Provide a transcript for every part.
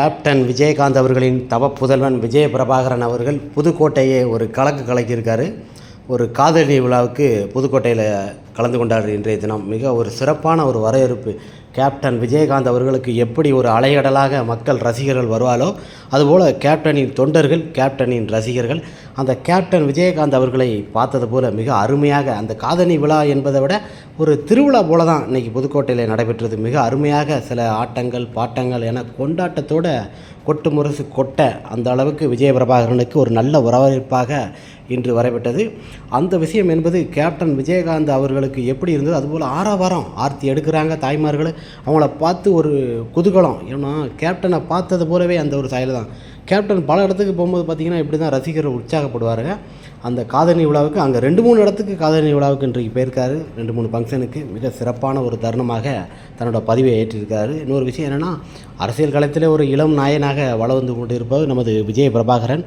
Captain Vijayakanth அவர்களின் தவ புதல்வன் விஜய பிரபாகரன் அவர்கள் புதுக்கோட்டையை ஒரு கலக்கு கலக்கியிருக்காரு. ஒரு காதலி விழாவுக்கு புதுக்கோட்டையில் கலந்து கொண்டார் இன்றைய தினம். மிக ஒரு சிறப்பான ஒரு வரவேற்பு. கேப்டன் விஜயகாந்த் அவர்களுக்கு எப்படி ஒரு அலையடலாக மக்கள் ரசிகர்கள் வருவாரோ அதுபோல் கேப்டனின் தொண்டர்கள் கேப்டனின் ரசிகர்கள் அந்த கேப்டன் விஜயகாந்த் அவர்களை பார்த்தது போல மிக அருமையாக அந்த காதணி விழா என்பதை விட ஒரு திருவிழா போல தான் இன்றைக்கி புதுக்கோட்டையில் நடைபெற்றது. மிக அருமையாக சில ஆட்டங்கள் பாட்டங்கள் என கொண்டாட்டத்தோட கொட்டு முரசு கொட்ட அந்த அளவுக்கு விஜய பிரபாகரனுக்கு ஒரு நல்ல வரவேற்பாக இன்று வரப்பட்டது அந்த விஷயம் என்பது கேப்டன் விஜயகாந்த் அவர்களுக்கு எப்படி இருந்தது? அதுபோல் ஆறாவாரம் ஆர்த்தி எடுக்கிறாங்க தாய்மார்கள். அவங்கள பார்த்து ஒரு குதூகலம். ஏன்னா கேப்டனை பார்த்தது போலவே அந்த ஒரு செயல் தான். கேப்டன் பல இடத்துக்கு போகும்போது பார்த்திங்கன்னா இப்படி தான் ரசிகர்கள் உற்சாகப்படுவாருங்க. அந்த காதணி விழாவுக்கு அங்கே ரெண்டு மூணு இடத்துக்கு காதணி விழாவுக்கு இன்றைக்கு போயிருக்காரு. ரெண்டு மூணு ஃபங்க்ஷனுக்கு மிக சிறப்பான ஒரு தருணமாக தன்னோட பதிவை ஏற்றிருக்காரு. இன்னொரு விஷயம் என்னென்னா அரசியல் களத்தில் ஒரு இளம் நாயனாக வளர்ந்து வந்து கொண்டிருப்பவர் நமது விஜய பிரபாகரன்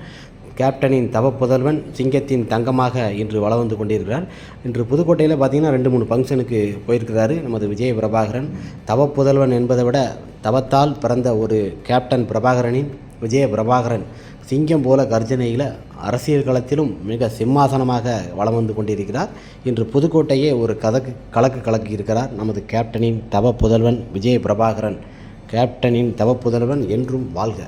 கேப்டனின் தவ புதல்வன் சிங்கத்தின் தங்கமாக இன்று வள வந்து கொண்டிருக்கிறார். இன்று புதுக்கோட்டையில் பார்த்திங்கன்னா ரெண்டு மூணு ஃபங்க்ஷனுக்கு போயிருக்கிறாரு. நமது விஜய பிரபாகரன். தவ புதல்வன் என்பதை விட தவத்தால் பிறந்த ஒரு கேப்டன் பிரபாகரனின் விஜய பிரபாகரன் சிங்கம் போல கர்ஜனையில் அரசியல் களத்திலும் மிக சிம்மாசனமாக வலம் வந்து கொண்டிருக்கிறார். இன்று புதுக்கோட்டையே ஒரு கதக்கு கலக்கு கலக்கி இருக்கிறார் நமது கேப்டனின் தவ புதல்வன் விஜய பிரபாகரன். கேப்டனின் தவ புதல்வன் என்றும் வாழ்க.